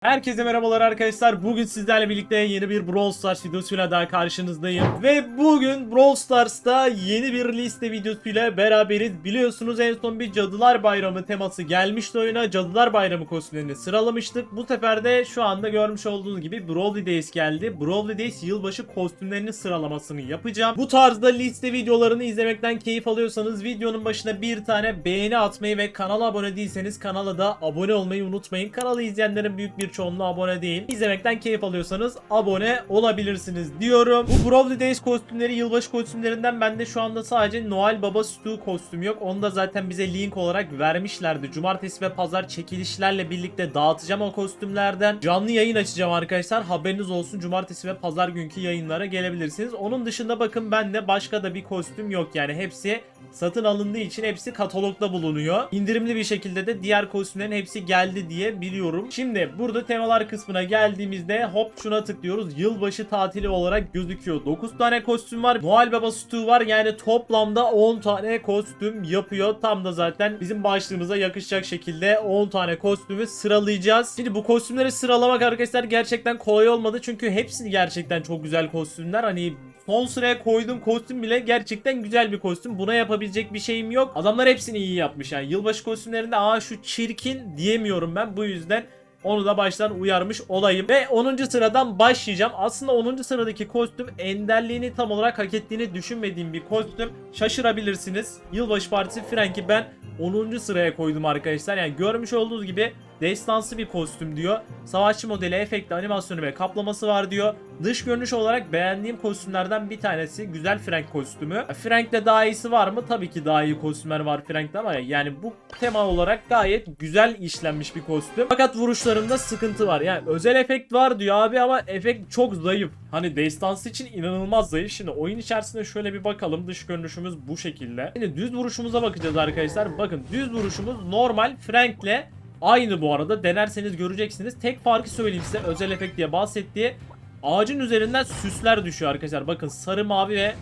Herkese merhabalar arkadaşlar. Bugün sizlerle birlikte yeni bir Brawl Stars videosuyla daha karşınızdayım. Ve bugün Brawl Stars'ta yeni bir liste videosuyla beraberiz. Biliyorsunuz en son bir Cadılar Bayramı teması gelmişti oyuna. Cadılar Bayramı kostümlerini sıralamıştık. Bu sefer de şu anda görmüş olduğunuz gibi Brawly Days geldi. Brawly Days yılbaşı kostümlerinin sıralamasını yapacağım. Bu tarzda liste videolarını izlemekten keyif alıyorsanız videonun başına bir tane beğeni atmayı ve kanala abone değilseniz kanala da abone olmayı unutmayın. Kanalı izleyenlerin büyük bir çoğunluğu abone değil. İzlemekten keyif alıyorsanız abone olabilirsiniz diyorum. Bu Brawly Days kostümleri yılbaşı kostümlerinden bende şu anda sadece Noel Baba Stu kostümü yok. Onu da zaten bize link olarak vermişlerdi. Cumartesi ve pazar çekilişlerle birlikte dağıtacağım o kostümlerden. Canlı yayın açacağım arkadaşlar. Haberiniz olsun. Cumartesi ve pazar günkü yayınlara gelebilirsiniz. Onun dışında bakın bende başka da bir kostüm yok. Yani hepsi satın alındığı için hepsi katalogda bulunuyor. İndirimli bir şekilde de diğer kostümlerin hepsi geldi diye biliyorum. Şimdi burada temalar kısmına geldiğimizde hop şuna tıklıyoruz. Yılbaşı tatili olarak gözüküyor. 9 tane kostüm var. Noel Baba Stu var. Yani toplamda 10 tane kostüm yapıyor. Tam da zaten bizim başlığımıza yakışacak şekilde 10 tane kostümü sıralayacağız. Şimdi bu kostümleri sıralamak arkadaşlar gerçekten kolay olmadı. Çünkü hepsi gerçekten çok güzel kostümler. Hani Son sıraya koyduğum kostüm bile gerçekten güzel bir kostüm. Buna yapabilecek bir şeyim yok. Adamlar hepsini iyi yapmış yani. Yılbaşı kostümlerinde aa şu çirkin diyemiyorum ben. Bu yüzden onu da baştan uyarmış olayım. Ve 10. sıradan başlayacağım. Aslında 10. sıradaki kostüm enderliğini tam olarak hak ettiğini düşünmediğim bir kostüm. Şaşırabilirsiniz. Yılbaşı Partisi Frank'i ben 10. sıraya koydum arkadaşlar. Yani görmüş olduğunuz gibi destansı bir kostüm diyor. Savaşçı modeli, efekti, animasyonu ve kaplaması var diyor. Dış görünüş olarak beğendiğim kostümlerden bir tanesi güzel Frank kostümü. Frank'te daha iyisi var mı? Tabii ki daha iyi kostümler var Frank'te ama yani bu tema olarak gayet güzel işlenmiş bir kostüm. Fakat vuruşlarında sıkıntı var. Yani özel efekt var diyor abi ama efekt çok zayıf. Hani destansı için inanılmaz zayıf. Şimdi oyun içerisinde şöyle bir bakalım. Dış görünüşümüz bu şekilde. Şimdi düz vuruşumuza bakacağız arkadaşlar. Bakın düz vuruşumuz normal Frank'le Aynı bu arada denerseniz göreceksiniz. Tek farkı söyleyeyim size özel efekt diye bahsettiği ağacın üzerinden süsler düşüyor arkadaşlar. Bakın sarı mavi ve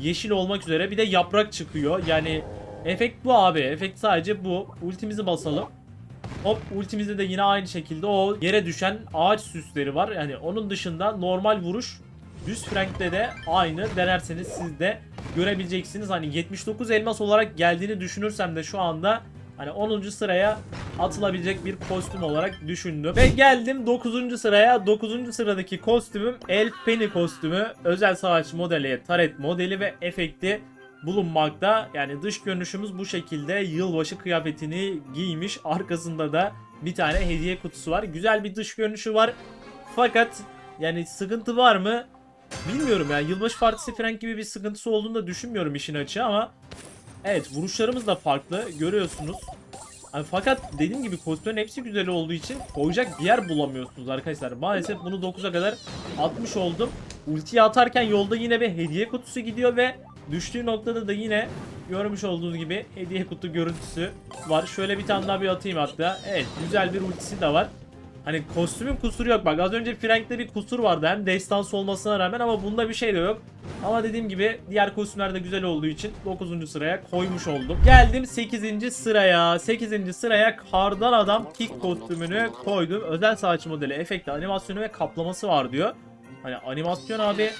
yeşil olmak üzere bir de yaprak çıkıyor. Yani efekt bu abi. Efekt sadece bu. Ultimizi basalım. Hop ultimizde de yine aynı şekilde o yere düşen ağaç süsleri var. Yani onun dışında normal vuruş düz Frank'te de aynı. Denerseniz siz de görebileceksiniz. Hani 79 elmas olarak geldiğini düşünürsem de şu anda Hani 10. sıraya atılabilecek bir kostüm olarak düşündüm. Ve geldim 9. sıraya. 9. sıradaki kostümüm Elf Penny kostümü. Özel savaş modeli, taret modeli ve efekti bulunmakta. Yani dış görünüşümüz bu şekilde. Yılbaşı kıyafetini giymiş. Arkasında da bir tane hediye kutusu var. Güzel bir dış görünüşü var. Fakat yani sıkıntı var mı? Bilmiyorum ya. Yılbaşı partisi Frank gibi bir sıkıntısı olduğunu da düşünmüyorum işin açığı ama Evet vuruşlarımız da farklı görüyorsunuz. Yani fakat dediğim gibi kostümlerin hepsi güzel olduğu için koyacak bir yer bulamıyorsunuz arkadaşlar. Maalesef bunu 9'a kadar atmış oldum. Ultiyi atarken yolda yine bir hediye kutusu gidiyor ve düştüğü noktada da yine görmüş olduğunuz gibi hediye kutu görüntüsü var. Şöyle bir tane daha bir atayım hatta. Evet güzel bir ultisi de var. Hani kostümün kusuru yok. Bak az önce Frank'te bir kusur vardı. Hem destans olmasına rağmen ama bunda bir şey de yok. Ama dediğim gibi diğer kostümler de güzel olduğu için 9. sıraya koymuş oldum. Geldim 8. sıraya. 8. sıraya kardan adam kick kostümünü koydum. Özel saç modeli, efekti, animasyonu ve kaplaması var diyor. Hani animasyon abi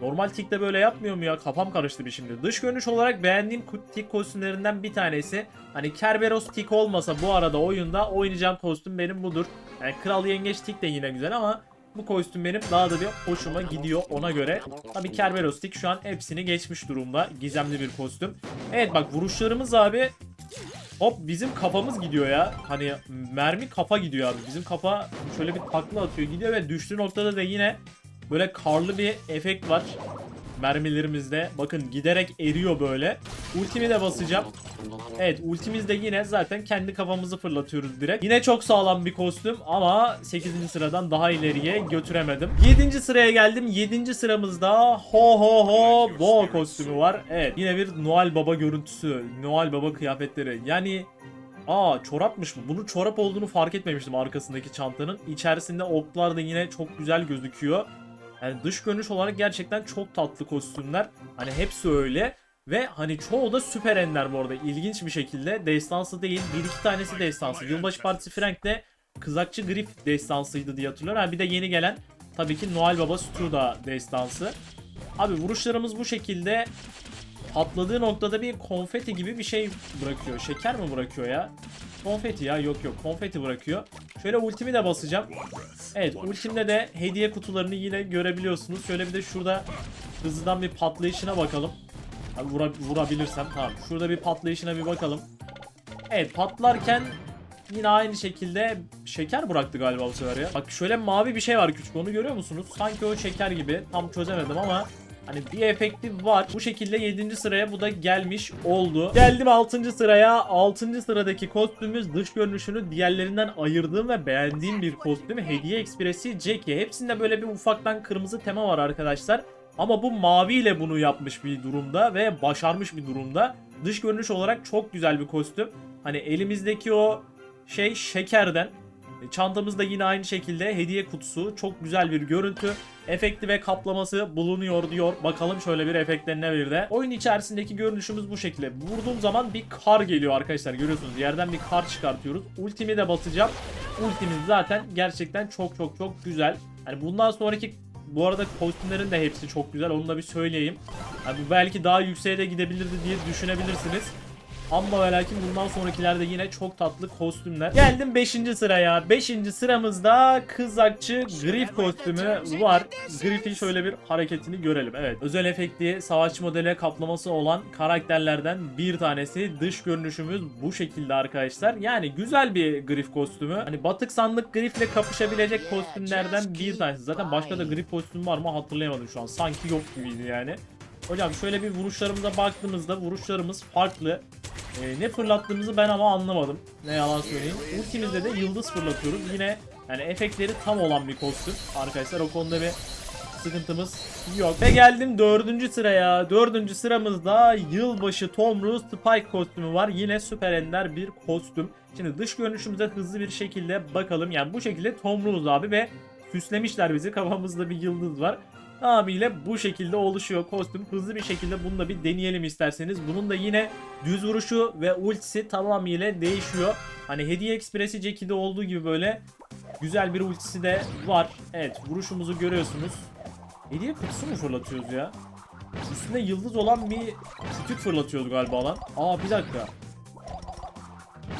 normal tick'te böyle yapmıyor mu ya? Kafam karıştı bir şimdi. Dış görünüş olarak beğendiğim tick kostümlerinden bir tanesi. Hani Kerberos tick olmasa bu arada oyunda oynayacağım kostüm benim budur. Yani Kral Yengeç tick de yine güzel ama bu kostüm benim daha da bir hoşuma gidiyor ona göre. Tabii Kerberos tick şu an hepsini geçmiş durumda. Gizemli bir kostüm. Evet bak vuruşlarımız abi Hop bizim kafamız gidiyor ya. Hani mermi kafa gidiyor abi. Bizim kafa şöyle bir takla atıyor gidiyor ve düştüğü noktada da yine böyle karlı bir efekt var. Mermilerimizde. Bakın giderek eriyor böyle. Ultimi de basacağım. Evet ultimiz de yine zaten kendi kafamızı fırlatıyoruz direkt. Yine çok sağlam bir kostüm ama 8. sıradan daha ileriye götüremedim. 7. sıraya geldim. 7. sıramızda ho ho ho bo kostümü var. Evet yine bir Noel Baba görüntüsü. Noel Baba kıyafetleri. Yani Aa çorapmış mı? Bunun çorap olduğunu fark etmemiştim arkasındaki çantanın. İçerisinde oklar da yine çok güzel gözüküyor. Yani dış görünüş olarak gerçekten çok tatlı kostümler. Hani hepsi öyle. Ve hani çoğu da süper ender bu arada. İlginç bir şekilde. Destansı değil. Bir iki tanesi destansı. Yılbaşı Partisi Frank de Kızakçı Grif destansıydı diye hatırlıyorum. Ha, bir de yeni gelen tabii ki Noel Baba Struda destansı. Abi vuruşlarımız bu şekilde patladığı noktada bir konfeti gibi bir şey bırakıyor. Şeker mi bırakıyor ya? Konfeti ya yok yok konfeti bırakıyor. Şöyle ultimi de basacağım. Evet ultimde de hediye kutularını yine görebiliyorsunuz. Şöyle bir de şurada hızlıdan bir patlayışına bakalım. Abi vura- vurabilirsem tamam. Şurada bir patlayışına bir bakalım. Evet patlarken yine aynı şekilde şeker bıraktı galiba bu sefer ya. Bak şöyle mavi bir şey var küçük onu görüyor musunuz? Sanki o şeker gibi tam çözemedim ama Hani bir efekti var. Bu şekilde 7. sıraya bu da gelmiş oldu. Geldim 6. sıraya. 6. sıradaki kostümümüz dış görünüşünü diğerlerinden ayırdığım ve beğendiğim bir kostüm. Hediye Ekspresi Jackie. Hepsinde böyle bir ufaktan kırmızı tema var arkadaşlar. Ama bu maviyle bunu yapmış bir durumda ve başarmış bir durumda. Dış görünüş olarak çok güzel bir kostüm. Hani elimizdeki o şey şekerden Çantamızda yine aynı şekilde hediye kutusu. Çok güzel bir görüntü. Efekti ve kaplaması bulunuyor diyor. Bakalım şöyle bir efektlerine bir de. Oyun içerisindeki görünüşümüz bu şekilde. Vurduğum zaman bir kar geliyor arkadaşlar. Görüyorsunuz yerden bir kar çıkartıyoruz. Ultimi de basacağım. Ultimiz zaten gerçekten çok çok çok güzel. Hani bundan sonraki bu arada kostümlerin de hepsi çok güzel. Onu da bir söyleyeyim. Yani belki daha yükseğe de gidebilirdi diye düşünebilirsiniz. Ama ve lakin bundan sonrakilerde yine çok tatlı kostümler. Geldim 5. sıraya. 5. sıramızda kızakçı Grif kostümü var. Grif'in şöyle bir hareketini görelim. Evet. Özel efektli savaşçı modeli kaplaması olan karakterlerden bir tanesi. Dış görünüşümüz bu şekilde arkadaşlar. Yani güzel bir Grif kostümü. Hani batık sandık Grif'le kapışabilecek kostümlerden bir tanesi. Zaten başka da Grif kostümü var mı hatırlayamadım şu an. Sanki yok gibiydi yani. Hocam şöyle bir vuruşlarımıza baktığımızda vuruşlarımız farklı. Ee, ne fırlattığımızı ben ama anlamadım. Ne yalan söyleyeyim. Ultimizde de yıldız fırlatıyoruz. Yine yani efektleri tam olan bir kostüm. Arkadaşlar o konuda bir sıkıntımız yok. Ve geldim dördüncü sıraya. Dördüncü sıramızda yılbaşı Tom Cruise Spike kostümü var. Yine süper ender bir kostüm. Şimdi dış görünüşümüze hızlı bir şekilde bakalım. Yani bu şekilde Tom Cruise abi ve süslemişler bizi. Kafamızda bir yıldız var. Tamamıyla bu şekilde oluşuyor kostüm. Hızlı bir şekilde bunu da bir deneyelim isterseniz. Bunun da yine düz vuruşu ve ultisi tamamıyla değişiyor. Hani Hediye Ekspresi Jackie'de olduğu gibi böyle güzel bir ultisi de var. Evet vuruşumuzu görüyorsunuz. Hediye kutusu mu fırlatıyoruz ya? Üstünde yıldız olan bir kütük fırlatıyordu galiba lan. Aa bir dakika.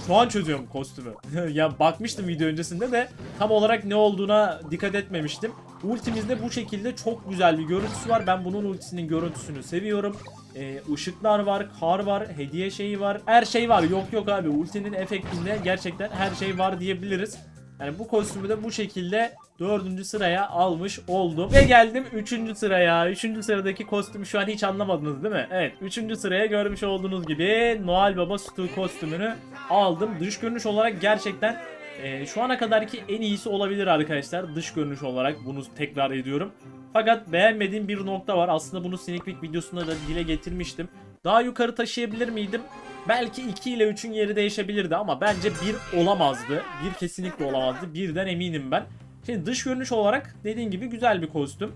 Şu an çözüyorum kostümü. ya bakmıştım video öncesinde de tam olarak ne olduğuna dikkat etmemiştim. Ultimizde bu şekilde çok güzel bir görüntüsü var. Ben bunun ultisinin görüntüsünü seviyorum. Ee, ışıklar var, kar var, hediye şeyi var. Her şey var. Yok yok abi. Ultinin efektinde gerçekten her şey var diyebiliriz. Yani bu kostümü de bu şekilde dördüncü sıraya almış oldum. Ve geldim üçüncü sıraya. Üçüncü sıradaki kostümü şu an hiç anlamadınız değil mi? Evet. Üçüncü sıraya görmüş olduğunuz gibi Noel Baba Stu kostümünü aldım. Dış görünüş olarak gerçekten e, şu ana kadarki en iyisi olabilir arkadaşlar. Dış görünüş olarak bunu tekrar ediyorum. Fakat beğenmediğim bir nokta var. Aslında bunu Sneak Peek videosunda da dile getirmiştim. Daha yukarı taşıyabilir miydim? Belki 2 ile 3'ün yeri değişebilirdi ama bence 1 olamazdı. 1 kesinlikle olamazdı. Birden eminim ben. Şimdi dış görünüş olarak dediğim gibi güzel bir kostüm.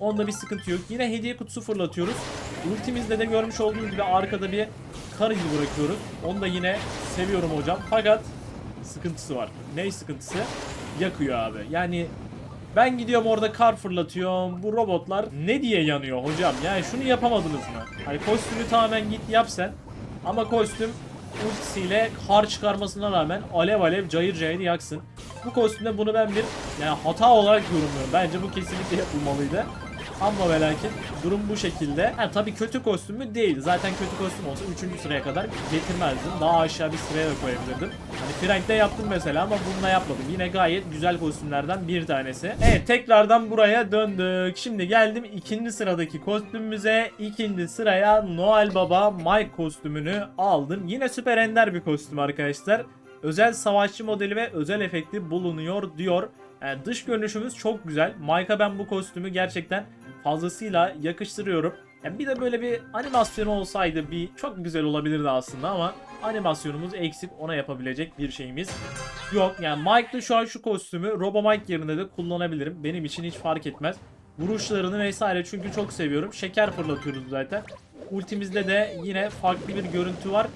Onda bir sıkıntı yok. Yine hediye kutusu fırlatıyoruz. Ultimizde de görmüş olduğunuz gibi arkada bir kar izi bırakıyoruz. Onu da yine seviyorum hocam. Fakat sıkıntısı var. Ne sıkıntısı? Yakıyor abi. Yani ben gidiyorum orada kar fırlatıyorum. Bu robotlar ne diye yanıyor hocam? Yani şunu yapamadınız mı? Hani kostümü tamamen git yap sen. Ama kostüm ultisiyle kar çıkarmasına rağmen alev alev cayır cayır yaksın. Bu kostümde bunu ben bir yani hata olarak yorumluyorum. Bence bu kesinlikle yapılmalıydı. Ama ve lakin durum bu şekilde. Ha tabii kötü kostüm mü değil. Zaten kötü kostüm olsa 3. sıraya kadar getirmezdim. Daha aşağı bir sıraya da koyabilirdim. Hani Frank'te yaptım mesela ama bununla yapmadım. Yine gayet güzel kostümlerden bir tanesi. Evet tekrardan buraya döndük. Şimdi geldim ikinci sıradaki kostümümüze. İkinci sıraya Noel Baba Mike kostümünü aldım. Yine süper ender bir kostüm arkadaşlar. Özel savaşçı modeli ve özel efekti bulunuyor diyor. Yani dış görünüşümüz çok güzel. Mike'a ben bu kostümü gerçekten fazlasıyla yakıştırıyorum. Yani bir de böyle bir animasyonu olsaydı bir çok güzel olabilirdi aslında ama animasyonumuz eksik ona yapabilecek bir şeyimiz yok. Yani Mike'da şu an şu kostümü Robo Mike yerine de kullanabilirim. Benim için hiç fark etmez. Vuruşlarını vesaire çünkü çok seviyorum. Şeker fırlatıyoruz zaten. Ultimizde de yine farklı bir görüntü var.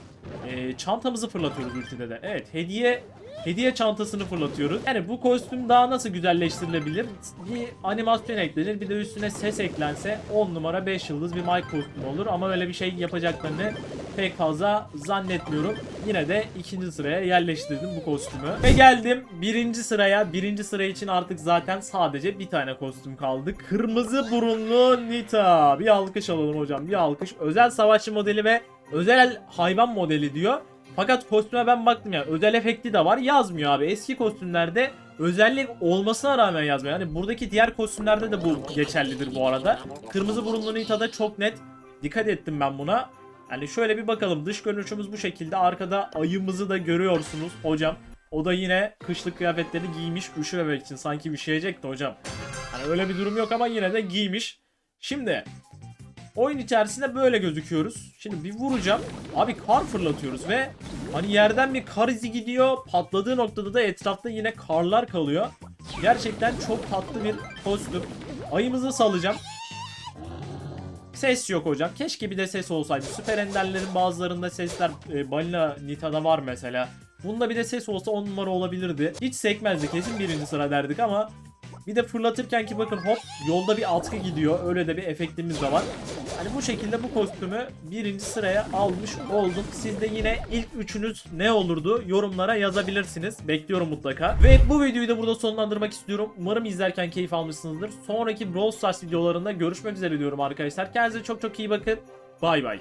Ee, çantamızı fırlatıyoruz ultide de. Evet hediye hediye çantasını fırlatıyoruz. Yani bu kostüm daha nasıl güzelleştirilebilir? Bir animasyon eklenir bir de üstüne ses eklense 10 numara 5 yıldız bir Mike kostümü olur. Ama öyle bir şey yapacaklarını pek fazla zannetmiyorum. Yine de ikinci sıraya yerleştirdim bu kostümü. Ve geldim birinci sıraya. Birinci sıra için artık zaten sadece bir tane kostüm kaldı. Kırmızı burunlu Nita. Bir alkış alalım hocam bir alkış. Özel savaşçı modeli ve özel hayvan modeli diyor. Fakat kostüme ben baktım ya özel efekti de var yazmıyor abi. Eski kostümlerde özellik olmasına rağmen yazmıyor. Yani buradaki diğer kostümlerde de bu geçerlidir bu arada. Kırmızı burunlu Nita'da çok net dikkat ettim ben buna. Yani şöyle bir bakalım dış görünüşümüz bu şekilde. Arkada ayımızı da görüyorsunuz hocam. O da yine kışlık kıyafetlerini giymiş üşümemek için. Sanki üşüyecekti hocam. Hani öyle bir durum yok ama yine de giymiş. Şimdi oyun içerisinde böyle gözüküyoruz. Şimdi bir vuracağım. Abi kar fırlatıyoruz ve hani yerden bir kar izi gidiyor. Patladığı noktada da etrafta yine karlar kalıyor. Gerçekten çok tatlı bir kostüm. Ayımızı salacağım. Ses yok hocam. Keşke bir de ses olsaydı. Süper Ender'lerin bazılarında sesler e, Balina Nita'da var mesela. Bunda bir de ses olsa 10 numara olabilirdi. Hiç sekmezdi kesin birinci sıra derdik ama bir de fırlatırken ki bakın hop yolda bir atkı gidiyor. Öyle de bir efektimiz de var. Hani bu şekilde bu kostümü birinci sıraya almış oldum. Siz de yine ilk üçünüz ne olurdu yorumlara yazabilirsiniz. Bekliyorum mutlaka. Ve bu videoyu da burada sonlandırmak istiyorum. Umarım izlerken keyif almışsınızdır. Sonraki Brawl Stars videolarında görüşmek üzere diyorum arkadaşlar. Kendinize çok çok iyi bakın. Bay bay.